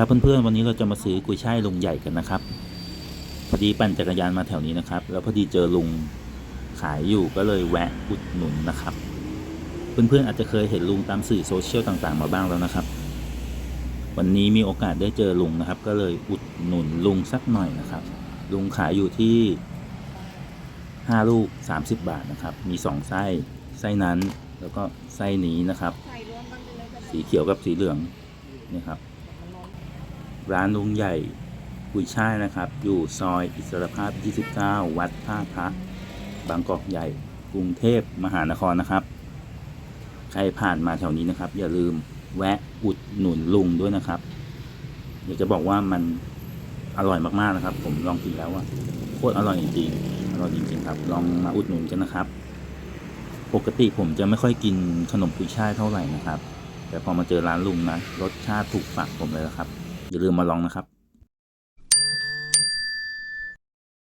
ครับเพื่อนๆวันนี้เราจะมาซื้อกุยช่ายลุงใหญ่กันนะครับ พอดีปั่นจักรยานมาแถวนี้นะครับ แล้วพอดีเจอลุงขายอยู่ก็เลยแวะอุดหนุนนะครับ เพื่อนๆอาจจะเคยเห็นลุงตามสื่อโซเชียลต่างๆมาบ้างแล้วนะครับ วันนี้มีโอกาสได้เจอลุงนะครับ ก็เลยอุดหนุนลุงสักหน่อยนะครับ ลุงขายอยู่ที่5ลูก30บาทนะครับ มี2ไส้ไส้นั้นแล้วก็ไส้นี้นะครับใส่รวมกันไปเลยก็ได้สีเขียวกับสีเหลืองนี่ครับ ร้านลุงใหญ่กุยช่ายนะครับ อยู่ซอยอิสรภาพ 29 วัดท่าพระบางกอกใหญ่ กรุงเทพมหานครนะครับ ใครผ่านมาแถวนี้นะครับ อย่าลืมแวะอุดหนุนลุงด้วยนะครับอยากจะบอกว่ามันอร่อยมากๆนะครับ ผมลองกินแล้วว่าโคตรอร่อยจริงๆอร่อยจริงๆครับ ลองมาอุดหนุนกันนะครับ ปกติผมจะไม่ค่อยกินขนมกุยช่ายเท่าไหร่นะครับ แต่พอมาเจอร้านลุงนะรสชาติถูกปากผมเลยละครับ อย่าลืมมาลองนะครับ